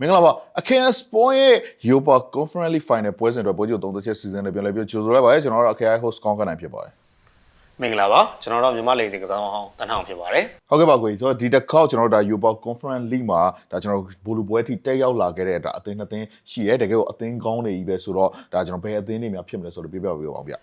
မင်္ဂလာပါအခင်း Sport ရဲ့ Europa Conference League Final ပွဲစဉ်အတွက်ပွဲချုပ်3ချက်စီစဉ်နဲ့ပြန်လည်ပြီးကြိုဆိုလိုက်ပါရစေကျွန်တော်တို့အခင်း host ကောင်းကနိုင်ဖြစ်ပါတယ်မင်္ဂလာပါကျွန်တော်တို့မြန်မာလိန်စီကစားအောင်တန်းအောင်ဖြစ်ပါတယ်ဟုတ်ကဲ့ပါကိုကြီးဆိုတော့ဒီတစ်ခေါက်ကျွန်တော်တို့ဒါ Europa Conference League မှာဒါကျွန်တော်တို့ဘူလူပွဲထိတက်ရောက်လာခဲ့တဲ့ဒါအသင်းနှစ်သင်းရှိရဲတကယ်ကိုအသင်းကောင်းနေပြီပဲဆိုတော့ဒါကျွန်တော်ဘယ်အသင်းတွေများဖြစ်မလဲဆိုတော့ပြပြပေးပါအောင်ဗျ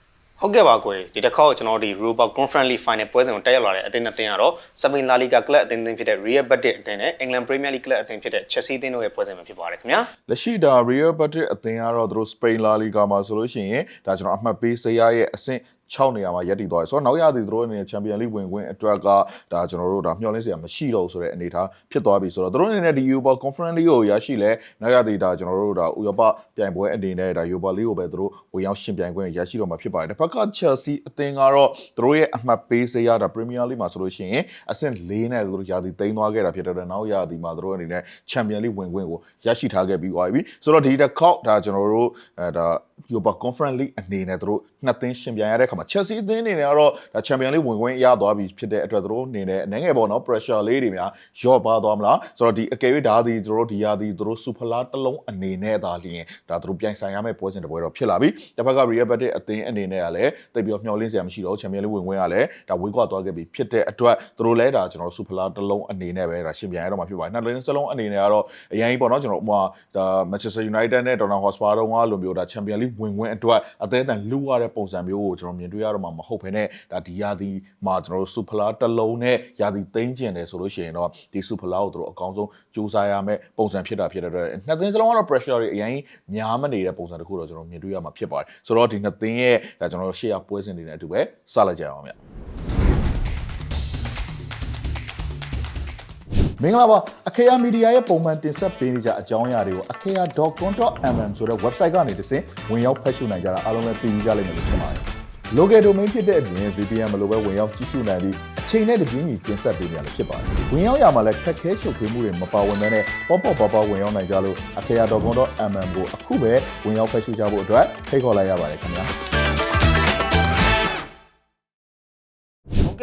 ဟုတ်ကဲ့ပါကိုဒီတစ်ခေါက်ကျွန်တော်တို့ဒီ Europa Conference League Final ပွဲစဉ်ကိုတက်ရောက်လာတဲ့အသင်းနှစ်သင်းကတော့စပိန်လာလီဂါကလပ်အသင်းသင်းဖြစ်တဲ့ Real Betis အသင်းနဲ့ England Premier League ကလပ်အသင်းဖြစ်တဲ့ Chelsea အသင်းတို့ရဲ့ပွဲစဉ်မှာဖြစ်ပါတယ်ခင်ဗျာလက်ရှိဒါ Real Betis အသင်းကတော့သူတို့ Spain La Liga မှာဆိုလို့ရှိရင်ဒါကျွန်တော်အမှတ်ပေးစရာရဲ့အဆင့် 6နေရာမှာရပ်တည်သွားတယ်ဆိုတော့နောက်ရသည်သူတို့အနေနဲ့ချန်ပီယံလိဝင်ခွင့်အတွက်ကဒါကျွန်တော်တို့ဒါမျှော်လင့်စရာမရှိတော့ဘူးဆိုတဲ့အနေအထားဖြစ်သွားပြီဆိုတော့သူတို့အနေနဲ့ဒီ Europa Conference League ကိုရရှိလဲနောက်ရသည်ဒါကျွန်တော်တို့ဒါဥရောပပြိုင်ပွဲအနေနဲ့ဒါ Europa League ကိုပဲသူတို့ဝင်ရောက်ရှင်ပြိုင်ခွင့်ရရှိတော့မှာဖြစ်ပါတယ်တစ်ဖက်က Chelsea အသင်းကတော့သူတို့ရဲ့အမှတ်ပေးစရာဒါ Premier League မှာဆိုလို့ရှိရင်အဆင့်၄နဲ့သူတို့ရာသီသိမ်းသွားခဲ့တာဖြစ်တဲ့အတွက်နောက်ရာသီမှာသူတို့အနေနဲ့ချန်ပီယံလိဝင်ခွင့်ကိုရရှိထားခဲ့ပြီးသွားပြီဆိုတော့ဒီတစ်ခေါက်ဒါကျွန်တော်တို့အဲဒါ Europa Conference League အနေနဲ့သူတို့နှစ်သင်းရှင်ပြိုင်ရတဲ့အခါမှာ Chelsea အသင်းအနေနဲ့ကတော့ဒါ Champions League ဝင်ခွင့်ရသွားပြီဖြစ်တဲ့အတွက်သူတို့အနေနဲ့အနေငယ်ပေါ့နော် pressure လေးတွေများရော့ပါသွားမလားဆိုတော့ဒီအကယ်၍ဒါဒီသူတို့ဒီရာဒီသူတို့ super လာတစ်လုံးအနေနဲ့သာလျင်ဒါသူတို့ပြိုင်ဆိုင်ရမယ့်ပွဲစဉ်တစ်ပွဲတော့ဖြစ်လာပြီတစ်ဖက်က Real Betis အသင်းအနေနဲ့ကလည်းတိတ်ပြီးတော့မျှော်လင့်စရာမရှိတော့ Champions League ဝင်ခွင့်ကလည်းဒါဝေးကွာသွားခဲ့ပြီဖြစ်တဲ့အတွက်သူတို့လည်းဒါကျွန်တော် super လာတစ်လုံးအနေနဲ့ပဲဒါရှင်ပြိုင်ရတော့မှာဖြစ်ပါတယ်နှစ်လုံးစလုံးအနေနဲ့ကတော့အရင်ပေါ့နော်ကျွန်တော်ဥပမာဒါ Manchester United နဲ့ Tottenham Hotspur တို့ကလိုမျိုးဒါ Champions League ဝင်ခွင့်အတွက်အသေးအတန်လူရတဲ့ပုံစံမျိုးကိုကျွန်တော်မြင်တွေ့ရတော့မှာမဟုတ်ဘဲနဲ့ဒါဒီရာသီမှာကျွန်တော်တို့ super လာတစ်လုံးနဲ့ရာသီသိမ်းကျင်တယ်ဆိုလို့ရှိရင်တော့ဒီ super လာကိုသူတို့အကောင်းဆုံးစူးစမ်းရမယ့်ပုံစံဖြစ်တာဖြစ်တဲ့အတွက်နှစ်သင်းစလုံးကတော့ pressure တွေအရင်များမနေတဲ့ပုံစံတစ်ခုတော့ကျွန်တော်မြင်တွေ့ရမှာဖြစ်ပါတယ်ဆိုတော့ဒီနှစ်သင်းရဲ့ဒါကျွန်တော်တို့ share ပွဲစဉ်တွေနဲ့အတူပဲစလိုက်ကြအောင်ဗျ မင်္ဂလာပါအခေယာမီဒီယာရဲ့ပုံမှန်တင်ဆက်ပေးနေကြအကြောင်းအရာတွေကိုအခေယာ .com.mm ဆိုတဲ့ website ကနေတစ်ဆင့်ဝင်ရောက်ဖတ်ရှုနိုင်ကြတာအားလုံးလည်းသိကြလိမ့်မယ်လို့ထင်ပါတယ်။ local domain ဖြစ်တဲ့အပြင် VPN မလိုပဲဝင်ရောက်ကြည့်ရှုနိုင်ပြီးအချိန်နဲ့တပြေးညီတင်ဆက်ပေးနေရလို့ဖြစ်ပါတယ်။ဝင်ရောက်ရမှာလည်းခက်ခဲရှုပ်ထွေးမှုတွေမပါဝင်ဘဲနဲ့ပေါ့ပေါ့ပါပါဝင်ရောက်နိုင်ကြလို့အခေယာ .com.mm ကိုအခုပဲဝင်ရောက်ဖတ်ရှုကြဖို့အတွက်ဖိတ်ခေါ်လိုက်ရပါတယ်ခင်ဗျာ။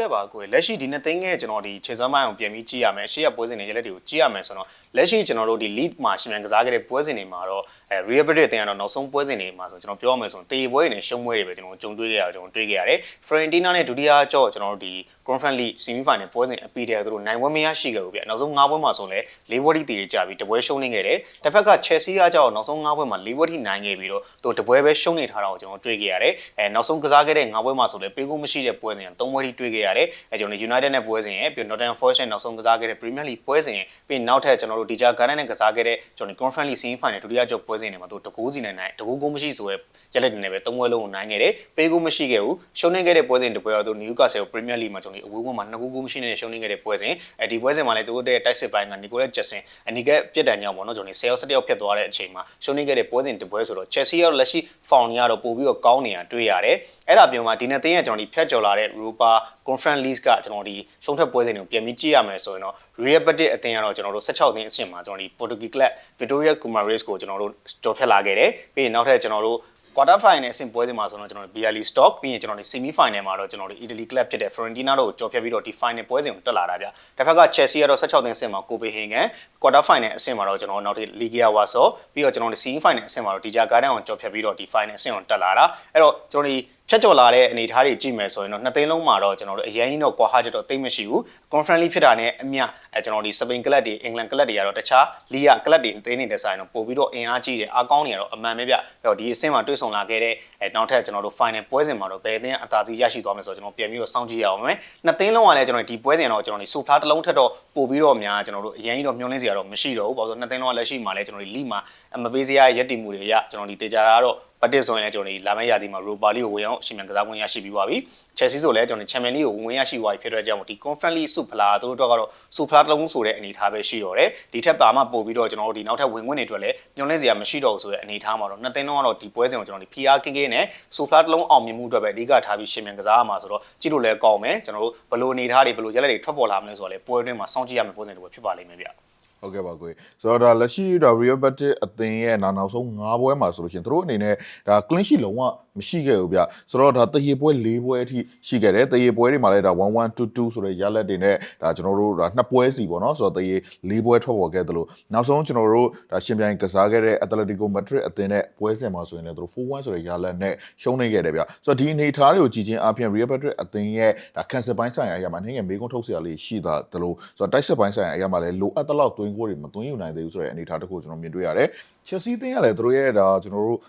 ဟုတ်ကဲ့ပါကိုလက်ရှိဒီနှစ်သိန်းငယ်ကျွန်တော်ဒီခြေစွမ်းပိုင်းကိုပြန်ပြီးကြည့်ရမယ်အရှိရပွဲစဉ်တွေရက်လက်တွေကိုကြည့်ရမယ်ဆိုတော့လက်ရှိကျွန်တော်တို့ဒီ lead မှာရှင်မြန်ကစားခဲ့တဲ့ပွဲစဉ်တွေမှာတော့ အဲ Real Betis အသင်းကတော့နောက်ဆုံးပွဲစဉ်တွေမှာဆိုကျွန်တော်ပြောရမယ်ဆိုရင်တေပွဲတွေနဲ့ရှုံးပွဲတွေပဲကျွန်တော်ကြုံတွေ့ခဲ့ရကျွန်တော်တွေ့ခဲ့ရတယ် Fiorentina နဲ့ဒုတိယကြော့ကျွန်တော်တို့ဒီ Conference League Semi Final ပွဲစဉ်အပီတဲ့သူတို့နိုင်ပွဲမရရှိခဲ့ဘူးဗျနောက်ဆုံး၅ပွဲမှာဆိုလဲ၄ပွဲထိတည်ကြပြီးတပွဲရှုံးနေခဲ့တယ်တစ်ဖက်က Chelsea ကကြောက်နောက်ဆုံး၅ပွဲမှာ၄ပွဲထိနိုင်ခဲ့ပြီးတော့သူတပွဲပဲရှုံးနေထားတာကိုကျွန်တော်တွေ့ခဲ့ရတယ်အဲနောက်ဆုံးကစားခဲ့တဲ့၅ပွဲမှာဆိုလဲပေးကိုမရှိတဲ့ပွဲစဉ်၃ပွဲထိတွေ့ခဲ့ရတယ်အဲကျွန်တော် United နဲ့ပွဲစဉ်ရယ်ပြီး Nottingham Forest နဲ့နောက်ဆုံးကစားခဲ့တဲ့ Premier League ပွဲစဉ်ရယ်ပြီးနောက်ထပ်ကျွန်တော်တို့ DJ Garden နဲ့ကစားခဲ့တဲ့ကျွန်တော် Conference League Semi Final ဒုတိယကြော့ပွဲစဉ်တွေမှာသူတကူးစီနဲ့နိုင်တကူးကိုမရှိဆိုရဲ ရက်လက်တွေနဲ့ပဲ၃ပွဲလုံးကိုနိုင်ခဲ့တယ်ပေးကိုမရှိခဲ့ဘူးရှုံးနေခဲ့တဲ့ပွဲစဉ်တစ်ပွဲတော့သူ Newcastle Premier League မှာကျွန်တော်အဝေးဘက်မှာနှစ်ကူးကိုမရှိနေတဲ့ရှုံးနေခဲ့တဲ့ပွဲစဉ်အဲဒီပွဲစဉ်မှာလည်းသူတို့တဲ့တိုက်စစ်ပိုင်းက Nicolas Jackson အနီကပြစ်ဒဏ်ကြောင့်ပေါ့နော်ကျွန်တော်ဆယ်ယောက်၁၁ယောက်ဖြစ်သွားတဲ့အချိန်မှာရှုံးနေခဲ့တဲ့ပွဲစဉ်တစ်ပွဲဆိုတော့ Chelsea ရောလက်ရှိ foul တွေကတော့ပို့ပြီးတော့ကောင်းနေတာတွေ့ရတယ်အဲ့ဒါပြောမှဒီနေ့သင်းကကျွန်တော်ဒီဖြတ်ကျော်လာတဲ့ Europa Conference League ကကျွန်တော်ဒီရှုံးထွက်ပွဲစဉ်တွေကိုပြန်ပြီးကြည့်ရမယ်ဆိုရင်တော့ Real Betis အသင်းကတော့ကျွန်တော်တို့16သင်းအဆင့်မှာကျွန်တော်ဒီ Portuguese Club Vitória Guimarães ကိုကျွန်တော်တို့ကြော်ဖြတ်လာခဲ့တယ်ပြီးရင်နောက်ထပ်ကျွန်တော်တို့ quarter final အဆင့်ပွဲစဉ်မှာဆိုတော့ကျွန်တော်တို့ BLE stock ပြီးရင်ကျွန်တော်တို့ semi final မှာတော့ကျွန်တော်တို့ Italy club ဖြစ်တဲ့ Fiorentina တို့ကိုကြော်ဖြတ်ပြီးတော့ဒီ final ပွဲစဉ်ကိုတက်လာတာဗျ။တစ်ဖက်က Chelsea ကတော့16သင်းအဆင့်မှာ Copenhagen quarter final အဆင့်မှာတော့ကျွန်တော်တို့နောက်ထပ် Liga Warsaw ပြီးတော့ကျွန်တော်တို့ semi final အဆင့်မှာတော့ DJ Garden ကိုကြော်ဖြတ်ပြီးတော့ဒီ final အဆင့်ကိုတက်လာတာ။အဲ့တော့ကျွန်တော်တို့ ဖြတ်ကျော်လာတဲ့အနေအထားတွေကြည့်မယ်ဆိုရင်တော့နှစ်သိန်းလုံးမှာတော့ကျွန်တော်တို့အရင်ကြီးတော့ကွာဟာချက်တော့တိတ်မရှိဘူး conference league ဖြစ်တာနဲ့အမျှအဲကျွန်တော်ဒီစပိန်ကလပ်တွေအင်္ဂလန်ကလပ်တွေကတော့တခြားလီယာကလပ်တွေသိနေတဲ့ဆိုင်တော့ပို့ပြီးတော့အင်အားကြီးတယ်အားကောင်းနေရတော့အမှန်ပဲဗျအဲ့တော့ဒီအဆင့်မှာတွေ့ဆုံလာခဲ့တဲ့အဲနောက်ထပ်ကျွန်တော်တို့ final ပွဲစဉ်မှာတော့ဘယ်အသင်းအသာစီးရရှိသွားမယ်ဆိုတော့ကျွန်တော်ပြန်ပြီးတော့စောင့်ကြည့်ရအောင်မယ်နှစ်သိန်းလုံးကလည်းကျွန်တော်ဒီပွဲစဉ်တော့ကျွန်တော်ဒီစူဖလားတစ်လုံးထက်တော့ပို့ပြီးတော့များကျွန်တော်တို့အရင်ကြီးတော့မျှော်လင့်စရာတော့မရှိတော့ဘူးဘာလို့ဆိုနှစ်သိန်းလုံးကလက်ရှိမှာလည်းကျွန်တော်ဒီလီမှာမပေးစရာရက်တည်မှုတွေရကျွန်တော်ဒီတေချာတာကတော့ ဘတ်တစ်ဆိုရင်လည်းကျွန်တော်ဒီလာမယ့်ရာသီမှာရိုပါလီကိုဝင်အောင်အရှင်မြန်ကစားခွင့်ရရှိပြီးပါပြီ။ Chelsea ဆိုလည်းကျွန်တော်ချန်ပီယံလိကိုဝင်ရရှိသွားပြီဖြစ်တဲ့ကြောင့်ဒီ Conference League စုဖလားတို့တော့ကတော့စုဖလားတစ်လုံးဆိုတဲ့အနေအထားပဲရှိတော့တယ်။ဒီထက်ပါမှပို့ပြီးတော့ကျွန်တော်တို့ဒီနောက်ထပ်ဝင်ခွင့်တွေအတွက်လည်းညွှန်လင်းစရာမရှိတော့ဘူးဆိုတဲ့အနေအထားမှာတော့နှစ်သိန်းလုံးကတော့ဒီပွဲစဉ်ကိုကျွန်တော်ဒီ PR ကင်းကင်းနဲ့စုဖလားတစ်လုံးအောင်မြင်မှုအတွက်ပဲအဓိကထားပြီးရှင်မြန်ကစားရမှာဆိုတော့ကြည့်လို့လည်းကောင်းမယ်ကျွန်တော်တို့ဘလို့အနေအထားတွေဘလို့ရက်လက်တွေထွက်ပေါ်လာမလဲဆိုတော့လေပွဲတွင်းမှာစောင့်ကြည့်ရမယ့်ပွဲစဉ်တွေပဲဖြစ်ပါလိမ့်မယ်ဗျ။ ဟုတ်ကဲ့ပါကိုဆိုတော့ဒါလက်ရှိဒါ Real Betis အသင်းရဲ့နာနောက်ဆုံး၅ပွဲမှာဆိုလို့ရှိရင်တို့အနေနဲ့ဒါ clean sheet လုံးဝ မမရှိခဲ့ဘူးဗျဆိုတော့ဒါတရေပွဲ၄ပွဲအထိရှိခဲ့တယ်တရေပွဲတွေမှာလည်းဒါ1122ဆိုတဲ့ရလက်တွေနဲ့ဒါကျွန်တော်တို့ဒါနှစ်ပွဲစီပေါ့နော်ဆိုတော့တရေ၄ပွဲထွက်ပေါ်ခဲ့တယ်လို့နောက်ဆုံးကျွန်တော်တို့ဒါရှင်ပြိုင်ကစားခဲ့တဲ့ Atletico Madrid အသင်းနဲ့ပွဲစဉ်မှာဆိုရင်လည်းသူတို့4-1ဆိုတဲ့ရလက်နဲ့ရှုံးနေခဲ့တယ်ဗျဆိုတော့ဒီအနေအထားတွေကိုကြည့်ချင်းအပြင် Real Madrid အသင်းရဲ့ဒါ cancel ပိုင်းဆိုင်ရာအရာမှာနိုင်ငံမေကုန်းထုတ်စရာလေးရှိတာတလို့ဆိုတော့တိုက်စစ်ပိုင်းဆိုင်ရာအရာမှာလည်းလိုအပ်တဲ့လောက်သွင်းကိုတွေမသွင်းယူနိုင်သေးဘူးဆိုတဲ့အနေအထားတစ်ခုကျွန်တော်မြင်တွေ့ရတယ် Chelsea အသင်းကလည်းသူတို့ရဲ့ဒါကျွန်တော်တို့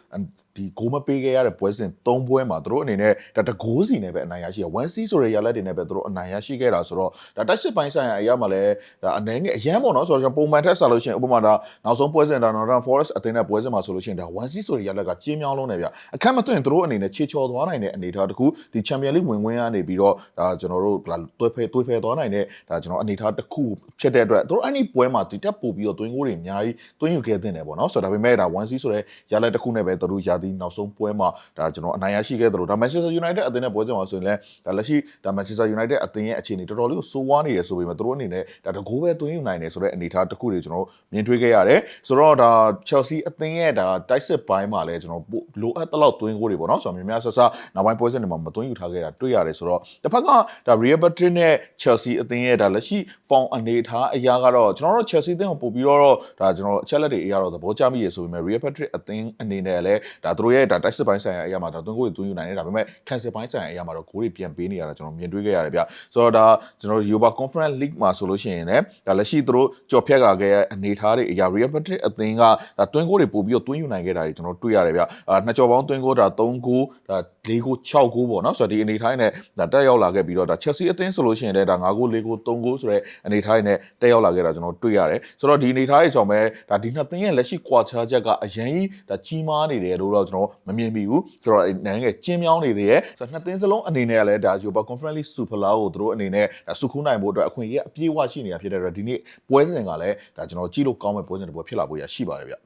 ဒီဂိုးမပေးခဲ့ရတဲ့ပွဲစဉ်၃ပွဲမှာသူတို့အနေနဲ့ဒါတကိုးစီနဲ့ပဲအနိုင်ရရှိရ 1C ဆိုတဲ့ရလက်တွေနဲ့ပဲသူတို့အနိုင်ရရှိခဲ့တာဆိုတော့ဒါတိုက်စစ်ပိုင်းဆိုင်ရာအရာမှာလည်းဒါအနေနဲ့အရန်ပေါ့နော်ဆိုတော့ကျွန်တော်ပုံမှန်ထက်ဆလို့ရှိရင်ဥပမာဒါနောက်ဆုံးပွဲစဉ်ဒါ Northern Forest အသင်းနဲ့ပွဲစဉ်မှာဆိုလို့ရှိရင်ဒါ 1C ဆိုတဲ့ရလက်ကကျင်းမြောင်းလုံးနေဗျအခက်မသွင်းသူတို့အနေနဲ့ခြေချော်သွားနိုင်တဲ့အနေအထားတစ်ခုဒီ Champion League ဝင်ဝင်ကနေပြီးတော့ဒါကျွန်တော်တို့တွဲဖဲတွဲဖဲသွားနိုင်တဲ့ဒါကျွန်တော်အနေအထားတစ်ခုဖြစ်တဲ့အတွက်သူတို့အဲ့ဒီပွဲမှာဒီတက်ပို့ပြီးတော့သွင်းကိုတွေအများကြီးသွင်းယူခဲ့တဲ့နေပေါ့နော်ဆိုတော့ဒါပေမဲ့ဒါ 1C ဆိုတဲ့ရလက်တစ်ခုနဲ့ပဲသူတို့ရာသီနောက်ဆုံးပွဲမှာဒါကျွန်တော်အနိုင်ရရှိခဲ့တယ်လို့ဒါ Manchester United အသင်းနဲ့ပွဲကြမှာဆိုရင်လည်းဒါလက်ရှိဒါ Manchester United အသင်းရဲ့အခြေအနေတော်တော်လေးကိုစိုးဝါးနေရဆိုပေမဲ့သူတို့အနေနဲ့ဒါတကိုးပဲသွင်းယူနိုင်တယ်ဆိုတဲ့အနေအထားတစ်ခုတွေကျွန်တော်မြင်တွေ့ခဲ့ရတယ်ဆိုတော့ဒါ Chelsea အသင်းရဲ့ဒါတိုက်စစ်ပိုင်းမှာလည်းကျွန်တော်လိုအပ်တဲ့လောက်သွင်းကိုတွေပေါ့နော်ဆိုတော့များများဆဆနောက်ပိုင်းပွဲစဉ်တွေမှာမသွင်းယူထားခဲ့တာတွေ့ရတယ်ဆိုတော့တစ်ဖက်ကဒါ Real Madrid နဲ့ Chelsea အသင်းရဲ့ဒါလက်ရှိ form အနေအထားအရာကတော့ကျွန်တော်တို့ Chelsea အသင်းကိုပို့ပြီးတော့ဒါကျွန်တော်အချက်လက်တွေအရာတော့သဘောကျမိရဆိုပေမဲ့ Real Madrid အသင်းအနေနဲ့လည်းဒါသူတို့ရဲ့ဒါတိုက်စစ်ပိုင်းဆိုင်ရာအရာမှာဒါသွင်းကိုတွေသွင်းယူနိုင်တယ်ဒါပေမဲ့ cancel ပိုင်းဆိုင်ရာအရာမှာတော့ဂိုးတွေပြန်ပေးနေရတာကျွန်တော်မြင်တွေ့ခဲ့ရတယ်ဗျဆိုတော့ဒါကျွန်တော် Europa Conference League မှာဆိုလို့ရှိရင်လည်းဒါလက်ရှိသူတို့ကြော်ဖြတ်ကာခဲ့တဲ့အနေအထားတွေအရာ Real Madrid အသင်းကဒါသွင်းကိုတွေပို့ပြီးတော့သွင်းယူနိုင်ခဲ့တာတွေကျွန်တော်တွေ့ရတယ်ဗျအာနှစ်ကြော်ပေါင်းသွင်းကိုဒါ3ဂိုးဒါ4ဂိုး6ဂိုးပေါ့နော်ဆိုတော့ဒီအနေအထားနဲ့ဒါတက်ရောက်လာခဲ့ပြီးတော့ဒါ Chelsea အသင်းဆိုလို့ရှိရင်လည်းဒါ5ဂိုး4ဂိုး3ဂိုးဆိုတဲ့အနေအထားနဲ့တက်ရောက်လာခဲ့တာကျွန်တော်တွေ့ရတယ်ဆိုတော့ဒီအနေအထားရဲ့ကြောင့်ပဲဒါဒီနှစ်သင်းရဲ့လက်ရှိကွာခြားချက်ကအရင်ကြီးဒါကြီးမားနေတယ်လို့တော့ကျွန်တော်မမြင်မိဘူးဆိုတော့နိုင်ငံကကျင်းမြောင်းနေသေးရဲ့ဆိုတော့နှစ်သင်းစလုံးအနေနဲ့ကလည်းဒါ Europa Conference League Super League ကိုသူတို့အနေနဲ့ဒါစုခူးနိုင်ဖို့အတွက်အခွင့်အရေးအပြည့်အဝရှိနေတာဖြစ်တဲ့အတွက်ဒီနေ့ပွဲစဉ်ကလည်းဒါကျွန်တော်ကြည့်လို့ကောင်းမဲ့ပွဲစဉ်တစ်ပွဲဖြစ်လာဖို့ရရှိပါတယ်ဗျ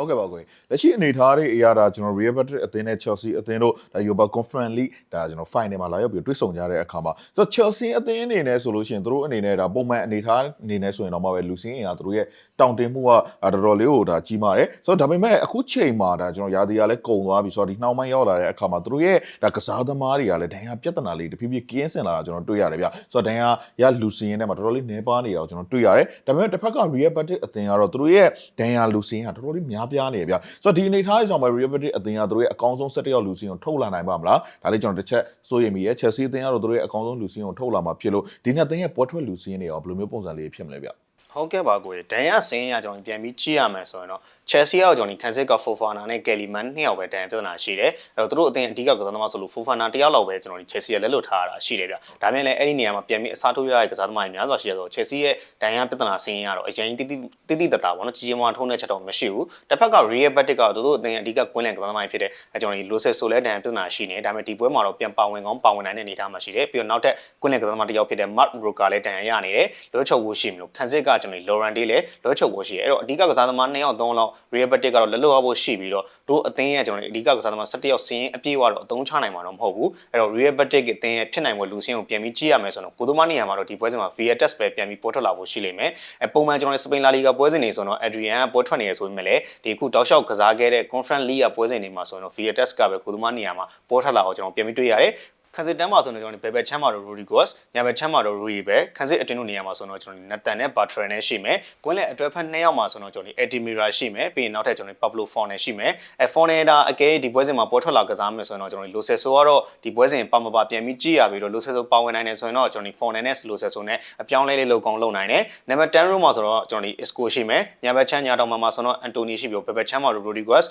ဟုတ်ကဲ့ပါကိုလက်ရှိအနေအထားတွေအရာဒါကျွန်တော် Real Madrid အသင်းနဲ့ Chelsea အသင်းတို့ဒါ Europa Conference League ဒါကျွန်တော် final မှာလာရောက်ပြီးတွေ့ဆုံကြတဲ့အခါမှာဆိုတော့ Chelsea အသင်းအနေနဲ့ဆိုလို့ရှိရင်သူတို့အနေနဲ့ဒါပုံမှန်အနေအထားအနေနဲ့ဆိုရင်တော့မှပဲလူစင်းအင်ကသူတို့ရဲ့ တောင့်တင်းမှုကတော်တော်လေးကိုဒါကြီးမားတယ်ဆိုတော့ဒါပေမဲ့အခုချိန်မှာဒါကျွန်တော်ရာသီကလည်းကုန်သွားပြီဆိုတော့ဒီနှောင်းပိုင်းရောက်လာတဲ့အခါမှာသူတို့ရဲ့ဒါကစားသမားတွေကလည်းဒဏ်ရာပြဿနာလေးတဖြည်းဖြည်းကင်းစင်လာတာကျွန်တော်တွေ့ရတယ်ဗျဆိုတော့ဒဏ်ရာရလူစင်းရဲ့မှာတော်တော်လေးနေပါနေတာကိုကျွန်တော်တွေ့ရတယ်ဒါပေမဲ့တစ်ဖက်က Real Madrid အသင်းကတော့သူတို့ရဲ့ဒဏ်ရာလူစင်းကတော်တော်လေးများပြားနေဗျဆိုတော့ဒီအနေထားအကြောင်းပဲ Real Madrid အသင်းကသူတို့ရဲ့အကောင်းဆုံး၁၁ယောက်လူစင်းကိုထုတ်လာနိုင်ပါမလားဒါလေးကျွန်တော်တစ်ချက်စိုးရိမ်မိရဲ့ Chelsea အသင်းကတော့သူတို့ရဲ့အကောင်းဆုံးလူစင်းကိုထုတ်လာမှာဖြစ်လို့ဒီနှစ်သင်းရဲ့ပွဲထွက်လူစင်းတွေရောဘယ်လိုမျိုးပုံစံလေးဖြစ်မလဲဗျ ဟုတ်ကဲ့ပါကိုဒန်ရဆင်းရကြောင့်ပြန်ပြီးကြည့်ရမယ်ဆိုရင်တော့ Chelsea ရောက်ကြောင့်ဒီ Kansas က Fofana နဲ့ Kellyman နှစ်ယောက်ပဲဒန်ပြဿနာရှိတယ်အဲ့တော့သူတို့အသင်းအဓိကကစားသမားဆိုလို့ Fofana တယောက်လောက်ပဲကျွန်တော်ဒီ Chelsea ကလက်လွတ်ထားရတာရှိတယ်ဗျဒါပေမဲ့လည်းအဲ့ဒီနေရာမှာပြန်ပြီးအစားထိုးရတဲ့ကစားသမားတွေများစွာရှိရဆို Chelsea ရဲ့ဒန်ရပြဿနာဆင်းရတော့အရင်တိတိတိတိတတာပေါ့နော်ကြီးကြီးမားမားထုံးတဲ့ချက်တော့မရှိဘူးတစ်ဖက်က Real Betis ကသူတို့အသင်းအဓိကကွင်းလန်ကစားသမားတွေဖြစ်တဲ့ကျွန်တော်ဒီ Losel ဆိုလဲဒန်ပြဿနာရှိနေဒါပေမဲ့ဒီပွဲမှာတော့ပြန်ပါဝင်ကောင်းပါဝင်နိုင်တဲ့အနေအထားမှာရှိတယ်ပြီးတော့နောက်ထပ်ကွင်းလန်ကစားသမားတစ်ယောက်ဖြစ်တဲ့ Mark Roca လည်းဒန်ရရနေတယ်လောချုပ်ဝရှိမလို့ Kansas ကကျွန်တော်ဒီ Laurent Day လည်းလောချုပ်ဝရှိတယ်အဲ့တော့အဓိကကစားသမား2ယောက်3လောက် Real Betis ကတော့လက်လွတ်အောင်ဖို့ရှိပြီးတော့တို့အသင်းရဲ့ကျွန်တော်အဓိကကစားသမား17ယောက်စင်းအပြည့်အဝတော့အသုံးချနိုင်မှာတော့မဟုတ်ဘူးအဲ့တော့ Real Betis ကအသင်းရဲ့ဖြစ်နိုင်မှုလူစင်းကိုပြန်ပြီးကြည့်ရမယ်ဆိုတော့ကိုသမားနေရာမှာတော့ဒီပွဲစဉ်မှာ VAR test ပဲပြန်ပြီးပေါ်ထွက်လာဖို့ရှိလိမ့်မယ်အပုံမှန်ကျွန်တော်စပိန်လာလီဂါပွဲစဉ်တွေဆိုတော့ Adrian ကပေါ်ထွက်နေရဆိုပေမဲ့လည်းဒီခုတောက်လျှောက်ကစားခဲ့တဲ့ Conference League ပွဲစဉ်တွေမှာဆိုတော့ VAR test ကပဲကိုသမားနေရာမှာပေါ်ထွက်လာအောင်ကျွန်တော်ပြန်ပြီးတွေ့ရတယ် ခန်းစစ်တန်းမှာဆိုတော့ကျွန်တော်ဘယ်ဘက်ချမ်းမှာတော့ Rodriguez ညာဘက်ချမ်းမှာတော့ Rui ပဲခန်းစစ်အတွင်းတို့နေရာမှာဆိုတော့ကျွန်တော်နတ်တန်နဲ့ Bartra နဲ့ရှိမယ်။ကွင်းလက်အတွဲဖက်နှစ်ယောက်မှာဆိုတော့ကျွန်တော် Edimira ရှိမယ်။ပြီးရင်နောက်ထပ်ကျွန်တော် Pablo Forne ရှိမယ်။အဲ Forne ဒါအကဲဒီပွဲစဉ်မှာပေါ်ထွက်လာကစားမယ်ဆိုတော့ကျွန်တော် Loceso ကတော့ဒီပွဲစဉ်ပါမပါပြန်ပြီးကြည့်ရပြီးတော့ Loceso ပါဝင်နိုင်တယ်ဆိုရင်တော့ကျွန်တော် Forne နဲ့ Loceso နဲ့အပြောင်းလဲလေးလုပ်ကောင်းလုပ်နိုင်တယ်။နံပါတ်10 row မှာဆိုတော့ကျွန်တော် Isco ရှိမယ်။ညာဘက်ချမ်းညာတောင်မှာဆိုတော့ Anthony ရှိပြီးတော့ဘယ်ဘက်ချမ်းမှာတော့ Rodriguez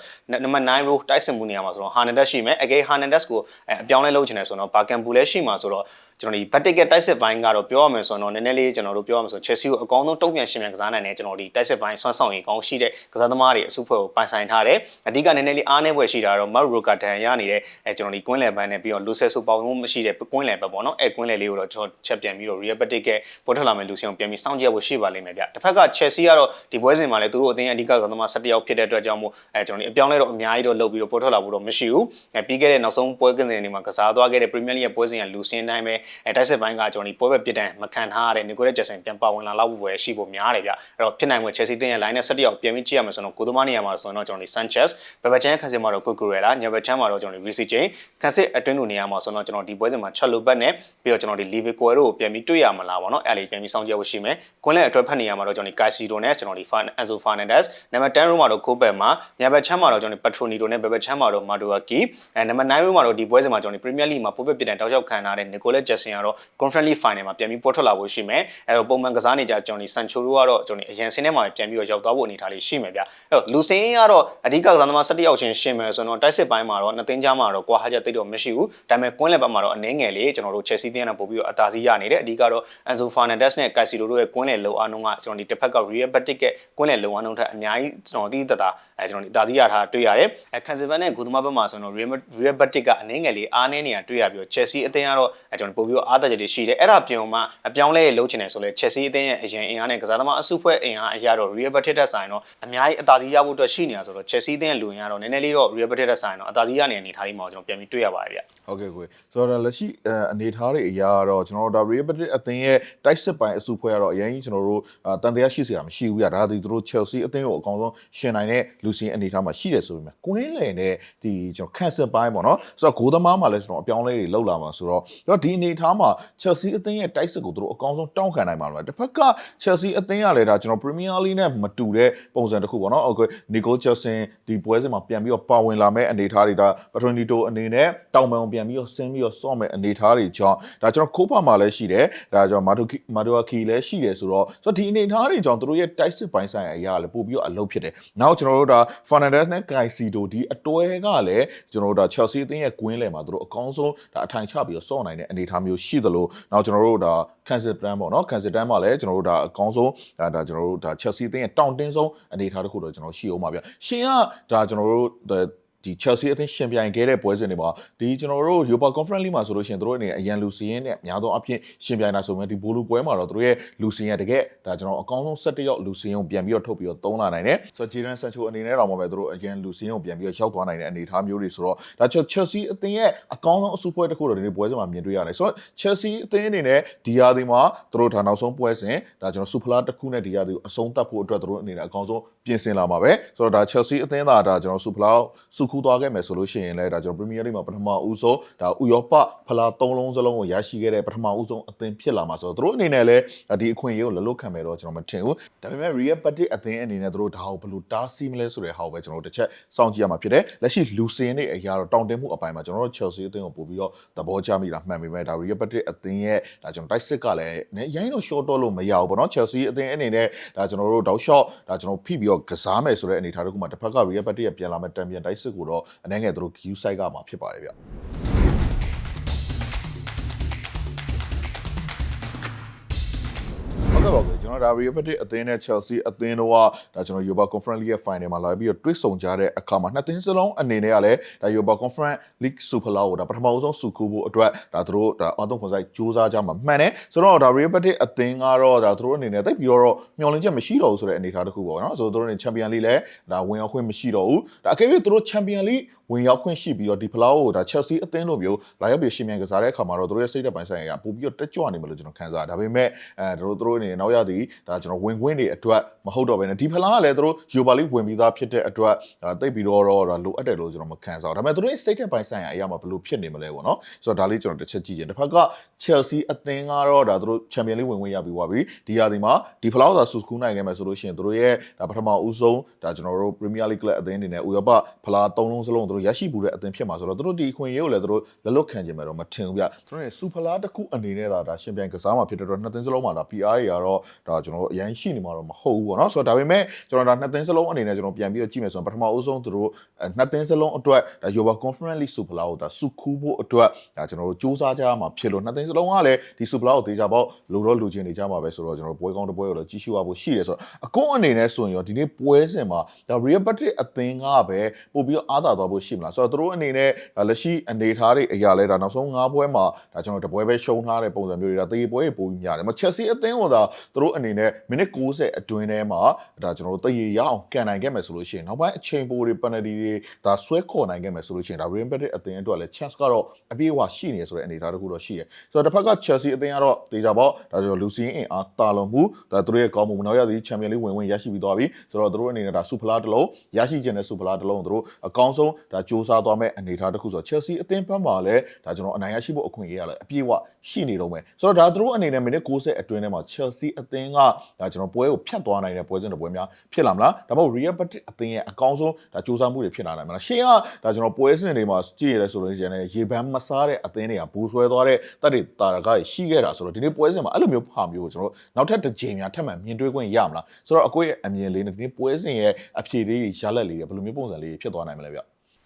နံပါတ်9 row တိုက်စင်မှုနေရာမှာဆိုတော့ Hernandez ရှိမယ်။အကဲ Hernandez ကိုအပြောင်းလဲလုပ်ချင်တယ်ဆိုတော့ Bakambu လည်းရှိမှာဆိုတော့ ကျွန်တော်ဒီ back ticket တိုက်စစ်ပိုင်းကတော့ပြောရမယ်ဆိုတော့နည်းနည်းလေးကျွန်တော်တို့ပြောရမယ်ဆို Chelsea ကိုအကောင်းဆုံးတုံ့ပြန်ရှင်ပြန်ကစားနိုင်တဲ့ကျွန်တော်ဒီတိုက်စစ်ပိုင်းဆွမ်းဆောင်ရည်ကောင်းရှိတဲ့ကစားသမားတွေအစုဖွဲ့ကိုပိုင်ဆိုင်ထားတယ်အဓိကနည်းနည်းလေးအားနည်းပွဲရှိတာတော့ Mark Roca တန်ရနေတဲ့အဲကျွန်တော်ဒီကွင်းလယ်ပိုင်းနဲ့ပြီးတော့ Lucas ဆိုပေါင်းမှုမရှိတဲ့ကွင်းလယ်ပဲပေါ့နော်အဲကွင်းလယ်လေးကိုတော့ကျွန်တော်ချက်ပြန်ပြီးတော့ Real back ticket ပေါ်ထွက်လာမယ့်လူစီအောင်ပြန်ပြီးစောင့်ကြည့်ဖို့ရှိပါလိမ့်မယ်ဗျတစ်ဖက်က Chelsea ကတော့ဒီပွဲစဉ်မှာလည်းသူတို့အသင်းအဓိကကစားသမား17ယောက်ဖြစ်တဲ့အတွက်ကြောင့်မို့အဲကျွန်တော်ဒီအပြောင်းလဲတော့အများကြီးတော့လုပ်ပြီးတော့ပေါ်ထွက်လာဖို့တော့မရှိဘူးအဲပြီးခဲ့တဲ့နောက်ဆုံးပွဲကစားတွေမှာကစားသွားခဲ့တဲ့ Premier League ပွဲစဉ်ကလူစင်းတိုင်းပဲအဲတိုက်စစ်ပိုင်းကကျွန်တော်ဒီပွဲပဲပြစ်ဒဏ်မခံထားရတဲ့နီကိုလက်ဂျက်ဆန်ပြန်ပါဝင်လာလောက်ဖို့ပဲရှိဖို့များတယ်ဗျအဲ့တော့ဖြစ်နိုင်ဝင် Chelsea တင်းရဲ့ line နဲ့17ယောက်ပြန်ပြီးကြည့်ရမယ်ဆိုတော့ကိုသမားနေရာမှာဆိုတော့ကျွန်တော်ဒီ Sanchez ဘယ်ဘက်ချန်ခန်းစစ်မှာတော့ Cucurella ညဘက်ချန်မှာတော့ကျွန်တော်ဒီ Reece James ခန်းစစ်အတွင်းလူနေရာမှာဆိုတော့ကျွန်တော်ဒီပွဲစဉ်မှာ Chalobah နဲ့ပြီးတော့ကျွန်တော်ဒီ Liverpool တို့ကိုပြန်ပြီးတွေ့ရမလားပေါ့နော်အဲ့လေးပြန်ပြီးစောင့်ကြည့်ဖို့ရှိမယ်ကွန်လက်အတွက်ဖက်နေရာမှာတော့ကျွန်တော်ဒီ Casino နဲ့ကျွန်တော်ဒီ Enzo Fernandez နံပါတ်10 row မှာတော့ Kobe မှာညဘက်ချန်မှာတော့ကျွန်တော်ဒီ Petronito နဲ့ဘယ်ဘက်ချန်မှာတော့ Maduaki အဲနံပါတ်9 row မှာတော့ဒီပွဲစဉ်မှာကျွန်တော်ဒီ Premier League မှာပို့ပပြစ်တန်တောက်လျှောက်ခံထားတဲ့ Nicolas Jackson ကတော့ Conference League Final မှာပြန်ပြီးပေါ်ထွက်လာဖို့ရှိမယ်အဲတော့ပုံမှန်ကစားနေကြကျွန်တော်ဒီ Sancho တို့ကတော့ကျွန်တော်ဒီအရင်စင်းထဲမှာပြန်ပြီးတော့ရောက်သွားဖို့အနေထားလေးရှိမယ်ဗျအဲ့တော့လူစင်းကတော့အဓိကကစားသမား17ယောက်ချင်းရှင်းမယ်ဆိုတော့တိုက်စစ်ပိုင်းမှာတော့နှစ်သိန်းကြားမှာတော့ကွာဟာချက်တိတ်တော့မရှိဘူးဒါပေမဲ့ကွင်းလက်ဘက်မှာတော့အနည်းငယ်လေးကျွန်တော်တို့ Chelsea တင်းကပို့ပြီးတော့အသာစီးရနေတယ်အဓိကတော့ Enzo Fernandez နဲ့ Casilo တို့ရဲ့ကွင်းလက်လုံအားနှုန်းကကျွန်တော်ဒီတစ်ဖက်က Real Betis ကကွင်းလက်လုံအားနှုန်းထက်အများကြီးကျွန်တော်တီးတတာအဲကျွန်တော်ဒီအသာစီးရထားတွေ့ရတယ်အဲ Cancelban နဲ့ဂူသမားဘက်မှာဆိုတော့ Real Betis ကအနည်းငယ်လေးအားနည်းနေတာတွေ့ရပြီးတော့ Chelsea အသင်းကတော့အဲကျွန်တော်ပို့ပြီးတော့အားသက်ချက်တွေရှိတယ်အဲ့ဒါပြုံမှအပြောင်းလဲလှုပ်ချင်တယ်ဆိုလဲ Chelsea အသင်းရဲ့အရင်အင်အားနဲ့ကစားသမားအစုဖွဲ့အင်အားအရာတော့ Real Betis တက်ဆိုင်တော့အများကြီးအသာစီးရဖို့အတွက်ရှိနေတာဆိုတော့ Chelsea အသင်းရဲ့လူရင်ကတော့နည်းနည်းလေးတော့ Real Betis တက်ဆိုင်တော့အသာစီးရနေတဲ့အနေထားလေးမှာကျွန်တော်ပြန်ပြီးတွေ့ရပါတယ်ဗျဟုတ်ကဲ့ကိုဆိုတော့လက်ရှိအဲအနေထားတွေအရာကတော့ကျွန်တော်တို့ဒါ Real Madrid အသင်းရဲ့တိုက်စစ်ပိုင်းအစုဖွဲ့ကတော့အရင်ကြီးကျွန်တော်တို့တန်တရားရှိစရာမရှိဘူးပြဒါဒီသူတို့ Chelsea အသင်းကိုအကောင်ဆုံးရှင်နိုင်တဲ့လူစင်းအနေထားမှာရှိတယ်ဆိုပေမဲ့ကွင်းလည်နဲ့ဒီကျွန်တော်ခန့်စစ်ပိုင်းပေါ့နော်ဆိုတော့ဂိုးသမားမှာလည်းကျွန်တော်အပြောင်းလဲတွေလောက်လာမှာဆိုတော့တော့ဒီအနေထားမှာ Chelsea အသင်းရဲ့တိုက်စစ်ကိုသူတို့အကောင်ဆုံးတောင်းခံနိုင်မှာလားတစ်ဖက်က Chelsea အသင်းကလည်းဒါကျွန်တော် Premier League နဲ့မတူတဲ့ပုံစံတစ်ခုပေါ့နော်ဟုတ်ကဲ့ Nico Jackson ဒီပွဲစဉ်မှာပြန်ပြီးတော့ပါဝင်လာမဲ့အနေထားတွေဒါ Patronito အနေနဲ့တောင်ပံပြန်ပြီးတော့ဆင်းပြီးတော့စော့မဲ့အနေထားတွေကြောင့်ဒါကျွန်တော်ခိုးပါမှာလည်းရှိတယ်ဒါကျွန်တော်မာတိုကီမာတိုကီလည်းရှိတယ်ဆိုတော့ဆိုတော့ဒီအနေထားတွေကြောင့်သူတို့ရဲ့ tight စစ်ပိုင်းဆိုင်ရာအရာလည်းပို့ပြီးတော့အလုပ်ဖြစ်တယ်နောက်ကျွန်တော်တို့ဒါ Fernandez နဲ့ Caicedo ဒီအတွဲကလည်းကျွန်တော်တို့ဒါ Chelsea အသင်းရဲ့ကွင်းလယ်မှာသူတို့အကောင်းဆုံးဒါအထိုင်ချပြီးတော့စော့နိုင်တဲ့အနေထားမျိုးရှိသလိုနောက်ကျွန်တော်တို့ဒါ cancel plan ပေါ့နော် cancel plan မှာလည်းကျွန်တော်တို့ဒါအကောင်းဆုံးဒါဒါကျွန်တော်တို့ဒါ Chelsea အသင်းရဲ့တောင့်တင်းဆုံးအနေထားတစ်ခုတော့ကျွန်တော်ရှိအောင်ပါဗျရှင်ကဒါကျွန်တော်တို့ ဒီ Chelsea အသင်းရှင်ပြိုင်ခဲ့တဲ့ပွဲစဉ်တွေမှာဒီကျွန်တော်တို့ Europa Conference League မှာဆိုလို့ရှိရင်တို့အနေနဲ့အရန်လူစီရင်နဲ့အများသောအဖြစ်ရှင်ပြိုင်တာဆိုရင်ဒီဘိုလူပွဲမှာတော့တို့ရဲ့လူစီရင်တကယ်ဒါကျွန်တော်အကောင်းဆုံး17ယောက်လူစီရင်ကိုပြန်ပြီးတော့ထုတ်ပြီးတော့သုံးလာနိုင်တယ်ဆိုတော့ Jadon Sancho အနေနဲ့တော့မှပဲတို့အရန်လူစီရင်ကိုပြန်ပြီးတော့ရောက်သွားနိုင်တဲ့အနေအထားမျိုးတွေဆိုတော့ဒါ Chelsea အသင်းရဲ့အကောင်းဆုံးအစုပွဲတစ်ခုတော့ဒီနေ့ပွဲစဉ်မှာမြင်တွေ့ရတယ်ဆိုတော့ Chelsea အသင်းအနေနဲ့ဒီယာဒီမှာတို့ဒါနောက်ဆုံးပွဲစဉ်ဒါကျွန်တော်စူဖလာတစ်ခုနဲ့ဒီယာဒီကိုအဆုံးသတ်ဖို့အတွက်တို့အနေနဲ့အကောင်းဆုံးပြင်ဆင်လာမှာပဲဆိုတော့ဒါ Chelsea အသင်းသားဒါကျွန်တော်စူဖလာစုခူးသွားခဲ့မယ်ဆိုလို့ရှိရင်လည်းဒါကျွန်တော် Premier League မှာပထမဦးဆုံးဒါဥရောပဖလား၃လုံးစလုံးကိုရရှိခဲ့တဲ့ပထမဦးဆုံးအသင်းဖြစ်လာမှာဆိုတော့တို့အနေနဲ့လည်းဒီအခွင့်အရေးကိုလလွတ်ခံမယ်တော့ကျွန်တော်မထင်ဘူးဒါပေမဲ့ Real Betis အသင်းအနေနဲ့တို့ဒါကိုဘယ်လိုတားဆီးမလဲဆိုတဲ့ဟာကိုပဲကျွန်တော်တို့တစ်ချက်စောင့်ကြည့်ရမှာဖြစ်တယ်လက်ရှိလူစင်တွေအရာတော့တောင်းတင်းမှုအပိုင်းမှာကျွန်တော်တို့ Chelsea အသင်းကိုပို့ပြီးတော့သဘောကျမိတာမှန်ပေမဲ့ဒါ Real Betis အသင်းရဲ့ဒါကျွန်တော်တိုက်စစ်ကလည်းရိုင်းတော့ short တော့လို့မရဘူးပေါ့နော် Chelsea အသင်းအနေနဲ့ဒါကျွန်တော်တို့တောက် shot ဒါကျွန်တော်ဖိပြီးတော့ကစားမယ်ဆိုတဲ့အနေအထားတစ်ခုမှာတစ်ဖက်က Real Betis ရဲ့ပြန်လာမဲ့တံပြန်တိုက်စစ်ကိုတော့အနေငယ်တို့ queue site ကမှာဖြစ်ပါတယ်ဗျ တ်ကဲ့ပါကွကျွန်တော်ဒါ Real Betis အသင်းနဲ့ Chelsea အသင်းတို့ကဒါကျွန်တော် Europa Conference League ရဲ့ final မှာလာပြီးတော့တွေ့ဆုံကြတဲ့အခါမှာနှစ်သင်းစလုံးအနေနဲ့ကလည်းဒါ Europa Conference League Super League ကိုဒါပထမဆုံးစုကူဖို့အတွက်ဒါသူတို့ဒါအသုံးခွန်ဆိုင်စူးစမ်းကြမှာမှန်တယ်ဆိုတော့ဒါ Real Betis အသင်းကတော့ဒါသူတို့အနေနဲ့တိတ်ပြီးတော့မျှော်လင့်ချက်မရှိတော့ဘူးဆိုတဲ့အနေအထားတစ်ခုပေါ့နော်ဆိုတော့သူတို့အနေနဲ့ Champion League လည်းဒါဝင်ရောက်ခွင့်မရှိတော့ဘူးဒါအကယ်၍သူတို့ Champion League ဝင်ရောက်ခွင့်ရှိပြီးတော့ဒီဖလားကိုဒါ Chelsea အသင်းလိုမျိုးလာရောက်ပြီးရှင်မြန်ကစားတဲ့အခါမှာတော့သူတို့ရဲ့စိတ်သက်ပိုင်းဆိုင်ရာပို့ပြီးတော့တက်ကြွနေမလို့ကျွန်တော်ခံစားဒါပေမဲ့အဲတို့တို့အနေနဲ့နောက်ရသည်ဒါကျွန်တော်ဝင်ခွင့်တွေအတွက်မဟုတ်တော့ဘဲနဲ့ဒီဖလားကလည်းတို့ Europa League ဝင်ပြီးသားဖြစ်တဲ့အတွက်ဒါတိတ်ပြီးတော့တော့ဒါလိုအပ်တယ်လို့ကျွန်တော်မခံစားဒါပေမဲ့တို့ရဲ့စိတ်သက်ပိုင်းဆိုင်ရာအရာမှာဘယ်လိုဖြစ်နေမလဲပေါ့နော်ဆိုတော့ဒါလေးကျွန်တော်တစ်ချက်ကြည့်ချင်တစ်ဖက်က Chelsea အသင်းကတော့ဒါတို့ Champion League ဝင်ခွင့်ရပြီးသွားပြီဒီရာသီမှာဒီဖလားသာဆူစကူးနိုင်ခဲ့မယ်ဆိုလို့ရှိရင်တို့ရဲ့ဒါပထမဦးဆုံးဒါကျွန်တော်တို့ Premier League အသင်းအနေနဲ့ဥရောပဖလား၃လုံးစလုံးတို့ရရှိဘူးတဲ့အသင်းဖြစ်မှာဆိုတော့တို့ဒီအခွင့်အရေးကိုလည်းတို့လက်လွတ်ခံကြမယ်တော့မထင်ဘူးဗျတို့ရဲ့စူဖလားတစ်ခုအနေနဲ့ဒါဒါရှင်ပြိုင်ကစားမှာဖြစ်တဲ့တော့နှစ်သင်းစလုံးမှာဒါ PR တွေကတော့ဒါကျွန်တော်အရင်ရှိနေမှာတော့မဟုတ်ဘူးပေါ့နော်ဆိုတော့ဒါပေမဲ့ကျွန်တော်ဒါနှစ်သင်းစလုံးအနေနဲ့ကျွန်တော်ပြန်ပြီးတော့ကြည့်မယ်ဆိုရင်ပထမဦးဆုံးတို့နှစ်သင်းစလုံးအတွက်ဒါ Europa Conference League စူဖလားကိုဒါစုခူးဖို့အတွက်ဒါကျွန်တော်တို့စူးစမ်းကြရမှာဖြစ်လို့နှစ်သင်းစလုံးကလည်းဒီစူဖလားကိုတေချာပေါက်လိုတော့လိုချင်နေကြမှာပဲဆိုတော့ကျွန်တော်ပွဲကောင်းတစ်ပွဲကိုတော့ကြီးစုရဖို့ရှိတယ်ဆိုတော့အကွန်းအနေနဲ့ဆိုရင်ရောဒီနေ့ပွဲစဉ်မှာဒါ Real Betis အသင်းကပဲပို့ပြီးတော့အားသာသွားဖို့ရှိမလားဆိုတော့တို့အနေနဲ့လက်ရှိအနေထားတွေအရာလဲဒါနောက်ဆုံး၅ပွဲမှာဒါကျွန်တော်တပွဲပဲရှုံးထားတဲ့ပုံစံမျိုးတွေဒါတေးပွဲတွေပို့ပြီးများတယ်မချက်စီအသင်းကိုဒါသူတို့အနေနဲ့မိနစ်60အတွင်းထဲမှာဒါကျွန်တော်တို့တရေရအောင်ကန်နိုင်ခဲ့မယ်ဆိုလို့ရှိရင်နောက်ပိုင်းအချိန်ပိုတွေ penalty တွေဒါဆွဲခေါ်နိုင်ခဲ့မယ်ဆိုလို့ရှိရင်ဒါ Real Madrid အသင်းအတွက်လည်း chance ကတော့အပြည့်အဝရှိနေဆိုတဲ့အနေအထားတစ်ခုတော့ရှိတယ်ဆိုတော့တစ်ဖက်က Chelsea အသင်းကတော့တေချာပေါ့ဒါဆိုလူစီရင်အင်အားတာလွန်မှုဒါသူတို့ရဲ့ကောင်းမှုနောက်ရသည် Champions League ဝင်ဝင်ရရှိပြီးသွားပြီဆိုတော့သူတို့အနေနဲ့ဒါစူဖလားတစ်လုံးရရှိခြင်းနဲ့စူဖလားတစ်လုံးသူတို့အကောင်းဆုံးဒါစူးစမ်းသွားမဲ့အနေအထားတစ်ခုဆိုတော့ Chelsea အသင်းဘက်မှာလည်းဒါကျွန်တော်အနိုင်ရရှိဖို့အခွင့်အရေးရလဲအပြည့်အဝရှိနေတော့မယ်ဆိုတော့ဒါသူတို့အနေနဲ့မိနစ်60အတွင်းထဲမှာ Chelsea အသင်းကဒါကျွန်တော်ပွဲကိုဖြတ်သွားနိုင်တဲ့ပွဲစဉ်တစ်ပွဲများဖြစ်လာမလားဒါမှမဟုတ် Real Madrid အသင်းရဲ့အကောင်းဆုံးဒါစူးစမ်းမှုတွေဖြစ်လာနိုင်မလားရှေ့ကဒါကျွန်တော်ပွဲစဉ်တွေမှာကြည့်ရတဲ့ဆိုလို့ရှိရင်လည်းရေပန်းမစားတဲ့အသင်းတွေကဘူဆွဲသွားတဲ့တက်တွေတာရကတွေရှိခဲ့တာဆိုတော့ဒီနေ့ပွဲစဉ်မှာအဲ့လိုမျိုးဟာမျိုးကိုကျွန်တော်နောက်ထပ်တစ်ကြိမ်များထပ်မံမြင်တွေ့ခွင့်ရမလားဆိုတော့အကိုရဲ့အမြင်လေးနဲ့ဒီနေ့ပွဲစဉ်ရဲ့အဖြေလေးရလက်လေးတွေဘယ်လိုမျိုးပုံစံလေးဖြစ်သွားနိုင်မလဲဗျ